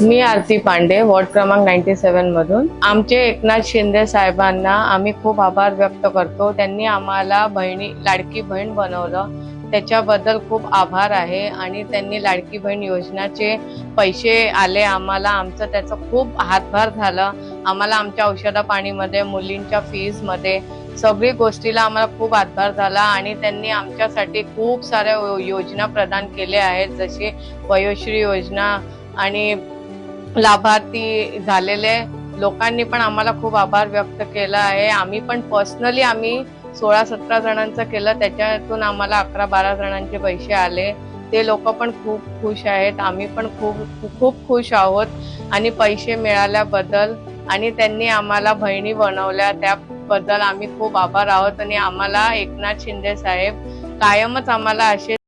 मी Aarti Pande ward क्रमांक ninety seven मधून. आमचे एकनाथ शिंदे साहेबांना आम्ही खूप आभार व्यक्त करतो. त्यांनी आम्हाला बहिणी लाडकी बहीण बनवलं. त्याच्याबद्दल खूप आभार आहे आणि त्यांनी लाडकी बहीण योजनाचे पैसे आले. आम्हाला आमचं त्याचं खूप हातभार झालं. आम्हाला आमच्या औषधा पाणीमध्ये मुलींच्या फीजमध्ये सगळी गोष्टीला आम्हाला खूप हातभार झाला आणि त्यांनी आमच्यासाठी खूप साऱ्या योजना प्रदान केल्या आहेत. जसे वयोश्री योजना आणि लाभार्थी झालेले लोकांनी पण आम्हाला खूप आभार व्यक्त केला आहे. आम्ही पण पर्सनली आम्ही सोळा सतरा जणांचं केलं. त्याच्यातून आम्हाला अकरा बारा जणांचे पैसे आले. ते लोक पण खूप खुश आहेत. आम्ही पण खूप खूप खुश आहोत. आणि पैसे मिळाल्याबद्दल आणि त्यांनी आम्हाला बहिणी बनवल्या त्याबद्दल आम्ही खूप आभार आहोत. आणि आम्हाला एकनाथ शिंदे साहेब कायमच आम्हाला असे